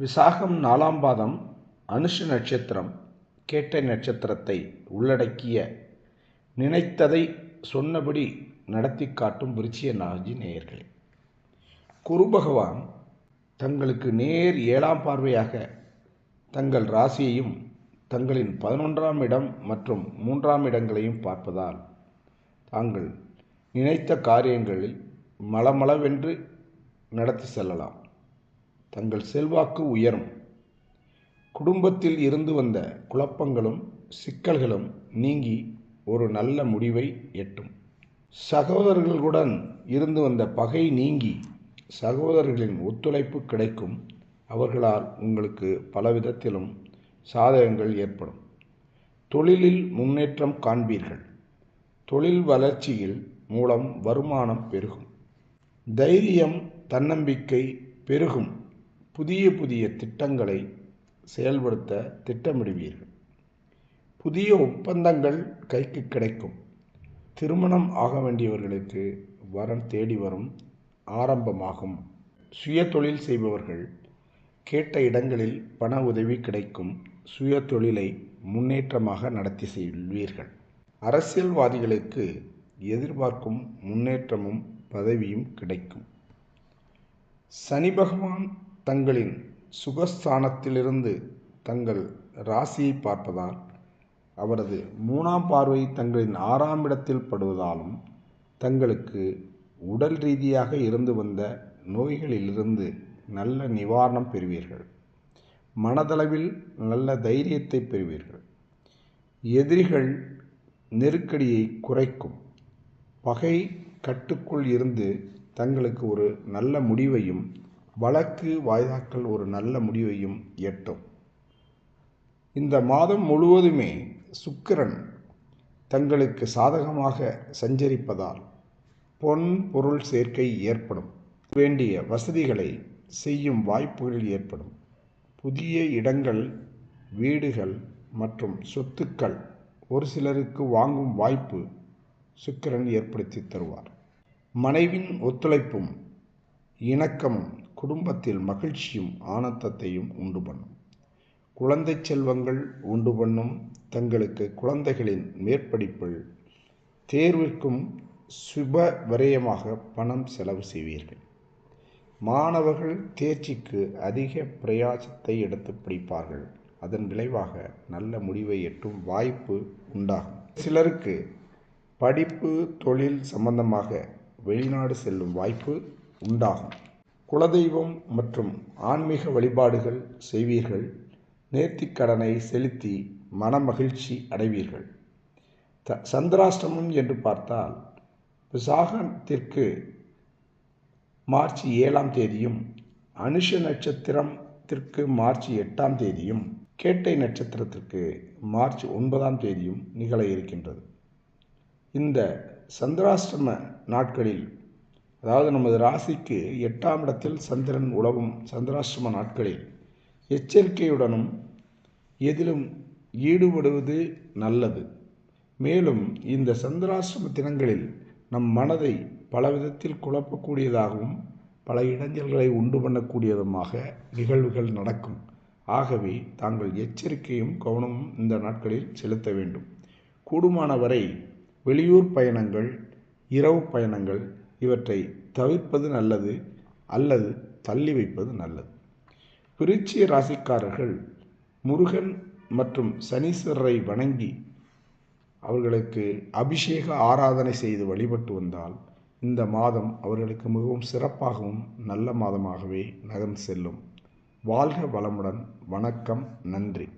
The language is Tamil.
விசாகம் நாலாம் பாதம் அனுஷ நட்சத்திரம் கேட்டை நட்சத்திரத்தை உள்ளடக்கிய நினைத்ததை சொன்னபடி நடத்தி காட்டும் விருச்சிய நாகஜி நேயர்களே. குரு பகவான் தங்களுக்கு நேர் ஏழாம் பார்வையாக தங்கள் ராசியையும் தங்களின் பதினொன்றாம் இடம் மற்றும் மூன்றாம் இடங்களையும் பார்ப்பதால் தாங்கள் நினைத்த காரியங்களில் மளமளவென்று நடத்தி செல்லலாம். தங்கள் செல்வாக்கு உயரும். குடும்பத்தில் இருந்து வந்த குழப்பங்களும் சிக்கல்களும் நீங்கி ஒரு நல்ல முடிவை எட்டும். சகோதரர்களுடன் இருந்து வந்த பகை நீங்கி சகோதரர்களின் ஒத்துழைப்பு கிடைக்கும். அவர்களால் உங்களுக்கு பலவிதத்திலும் சாதகங்கள் ஏற்படும். தொழிலில் முன்னேற்றம் காண்பீர்கள். தொழில் வளர்ச்சியில் மூலம் வருமானம் பெருகும். தைரியம் தன்னம்பிக்கை பெருகும். புதிய புதிய திட்டங்களை செயல்படுத்த திட்டமிடுவீர்கள். புதிய ஒப்பந்தங்கள் கைக்கு கிடைக்கும். திருமணம் ஆக வேண்டியவர்களுக்கு வரன் தேடி வரும் ஆரம்பமாகும். சுய தொழில் செய்பவர்கள் கேட்ட இடங்களில் பண உதவி கிடைக்கும். சுய தொழிலை முன்னேற்றமாக நடத்தி செல்வீர்கள். அரசியல்வாதிகளுக்கு எதிர்பார்க்கும் முன்னேற்றமும் பதவியும் கிடைக்கும். சனி பகவான் தங்களின் சுகஸ்தானத்திலிருந்து தங்கள் ராசியை பார்ப்பதால் அவரது மூணாம் பார்வை தங்களின் ஆறாம் இடத்தில் படுவதாலும் தங்களுக்கு உடல் ரீதியாக இருந்து வந்த நோய்களிலிருந்து நல்ல நிவாரணம் பெறுவீர்கள். மனதளவில் நல்ல தைரியத்தை பெறுவீர்கள். எதிரிகள் நெருக்கடியை குறைக்கும். பகை கட்டுக்குள் இருந்து தங்களுக்கு ஒரு நல்ல முடிவையும் வழக்கு வாய்தாக்கள் ஒரு நல்ல முடிவையும் எட்டும். இந்த மாதம் முழுவதுமே சுக்கிரன் தங்களுக்கு சாதகமாக சஞ்சரிப்பதால் பொன் பொருள் சேர்க்கை ஏற்படும். வேண்டிய வசதிகளை செய்யும் வாய்ப்புகள் ஏற்படும். புதிய இடங்கள் வீடுகள் மற்றும் சொத்துக்கள் ஒரு சிலருக்கு வாங்கும் வாய்ப்பு சுக்கிரன் ஏற்படுத்தி தருவார். மனைவின் ஒத்துழைப்பும் இணக்கமும் குடும்பத்தில் மகிழ்ச்சியும் ஆனந்தத்தையும் உண்டு பண்ணும். குழந்தை செல்வங்கள் உண்டு பண்ணும். தங்களுக்கு குழந்தைகளின் மேற்படிப்பில் தேர்விற்கும் சுப விரயமாக பணம் செலவு செய்வீர்கள். மாணவர்கள் தேர்ச்சிக்கு அதிக பிரயாசத்தை எடுத்து படிப்பார்கள். அதன் விளைவாக நல்ல முடிவை எட்டும் வாய்ப்பு உண்டாகும். சிலருக்கு படிப்பு தொழில் சம்பந்தமாக வெளிநாடு செல்லும் வாய்ப்பு உண்டாகும். குலதெய்வம் மற்றும் ஆன்மீக வழிபாடுகள் செய்வீர்கள். நேர்த்திக்கடனை செலுத்தி மனமகிழ்ச்சி அடைவீர்கள். த சந்திராஷ்டமம் என்று பார்த்தால் விசாகத்திற்கு மார்ச் ஏழாம் தேதியும் அனுஷ நட்சத்திரத்திற்கு மார்ச் எட்டாம் தேதியும் கேட்டை நட்சத்திரத்திற்கு மார்ச் ஒன்பதாம் தேதியும் நிகழ இருக்கின்றது. இந்த சந்திராஷ்டம நாட்களில் அதாவது நமது ராசிக்கு எட்டாம் இடத்தில் சந்திரன் உலவும் சந்திராசிரம நாட்களில் எச்சரிக்கையுடனும் எதிலும் ஈடுபடுவது நல்லது. மேலும் இந்த சந்திராசிரம தினங்களில் நம் மனதை பலவிதத்தில் குழப்பக்கூடியதாகவும் பல இடைஞ்சல்களை உண்டு பண்ணக்கூடியதுமாக நிகழ்வுகள் நடக்கும். ஆகவே தாங்கள் எச்சரிக்கையும் கவனமும் இந்த நாட்களில் செலுத்த வேண்டும். கூடுமானவரை வெளியூர் பயணங்கள் இரவு பயணங்கள் இவற்றை தவிர்ப்பது நல்லது அல்லது தள்ளி வைப்பது நல்லது. விருச்சிக ராசிக்காரர்கள் முருகன் மற்றும் சனீஸ்வரரை வணங்கி அவர்களுக்கு அபிஷேக ஆராதனை செய்து வழிபட்டு வந்தால் இந்த மாதம் அவர்களுக்கு மிகவும் சிறப்பாகவும் நல்ல மாதமாகவே நகர்ந்து செல்லும். வாழ்க வளமுடன். வணக்கம். நன்றி.